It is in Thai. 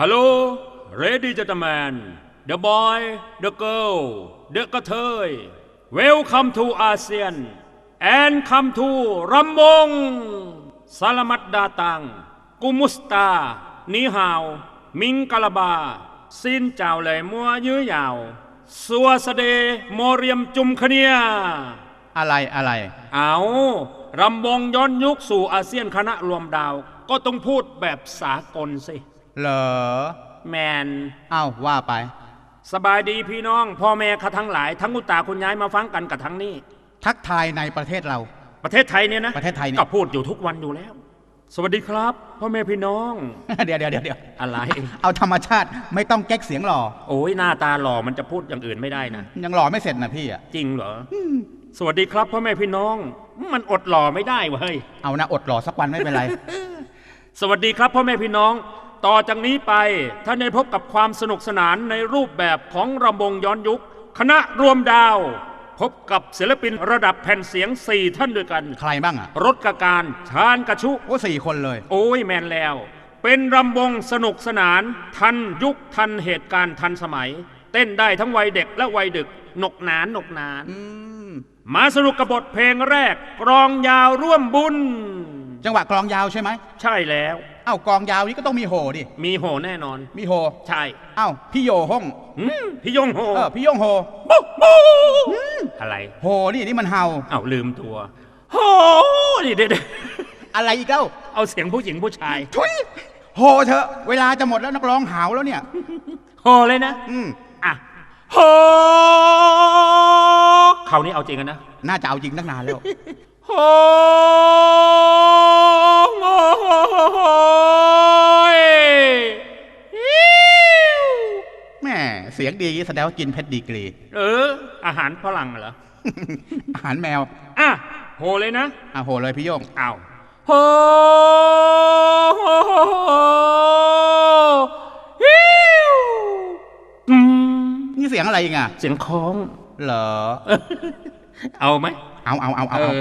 Hello Lady Gentlemen The Boy The Girl The กระเทย Welcome to ASEAN and come to รำวงสลามัดดาตังกุมุสตา นีฮาว มิงกาลาบา ซินเจ้าเลยมัวยื้อยาว สัวสเดโมเรียมจุมคเนีย อะไรอะไร เอารำวงย้อนยุคสู่อาเซียนคณะรวมดาว ก็ต้องพูดแบบสากลสิ เหรอแมนเอ้าว่าไป สบายดีพี่น้อง พ่อแม่ข้าทั้งหลาย ทั้งอุตตาคุณยายมาฟังกันกับทั้งนี้ ทักทายในประเทศเรา ประเทศไทยเนี่ยนะประเทศไทยเนี่ย ก็พูดอยู่ทุกวันอยู่แล้ว สวัสดีครับ พ่อแม่พี่น้อง เดี๋ยวเดี๋ยวเดี๋ยวเดี๋ยวอะไร เอาธรรมชาติไม่ต้องแก๊กเสียงหล่อโอ้ยหน้าตาหล่อมันจะพูดอย่างอื่นไม่ได้นะยังหล่อไม่เสร็จนะพี่อะจริงเหรออสวัสดีครับพ่อแม่พี่น้อง มันอดหล่อไม่ได้เว้ยเอานะอดหล่อสักวันไม่เป็นไร สวัสดีครับพ่อแม่พี่น้อง ต่อจากนี้ไปท่านได้พบกับความสนุกสนานในรูปแบบของรำวงย้อนยุค คณะรวมดาว พบกับศิลปินระดับแผ่นเสียง 4 ท่านด้วยกันใครบ้างอะรถกระการชานกระชุ โอ้สี่คนเลย โอ้ยแมนแล้ว เป็นรำวงสนุกสนาน ทันยุคทันเหตุการณ์ทันสมัย เต้นได้ทั้งวัยเด็กและวัยดึกหนกหนานหนกหนานอืมมาสนุกกับบทเพลงแรกกรองยาวร่วมบุญ จังหวะกลองยาวใช่ไหมใช่แล้ว เอ้ากลองยาวนี้ก็ต้องมีโหดิ มีโหแน่นอน มีโห ใช่เอ้าพี่โยห้องหืมพี่ยงโหเออพี่โยงโหบุ๊บูอะไรโหนี่นี่มันเฮาเอ้าลืมตัวโหนี่เด็ดอะไรอีกเล่าเอาเสียงผู้หญิงผู้ชายทุยโหเถอะ เวลาจะหมดแล้วนักร้องหาวแล้วเนี่ย โหเลยนะอืมอะโหคราวนี้เอาจริงกันนะ น่าจะเอาจริงตั้งนานแล้วโหโอ้ยอิ๊ว แม่เสียงดีแสดงว่ากินเพชรดีกรีเออ อาหารฝรั่งเหรอ อาหารแมว อะ โหเลยนะ อะโหเลยพี่โยงอ้าวโหฮิวอืมนี่เสียงอะไรอีกอะ เสียงคล้อง เหรอ เอาไหม เอาเอาเอาเอาเอเอาอ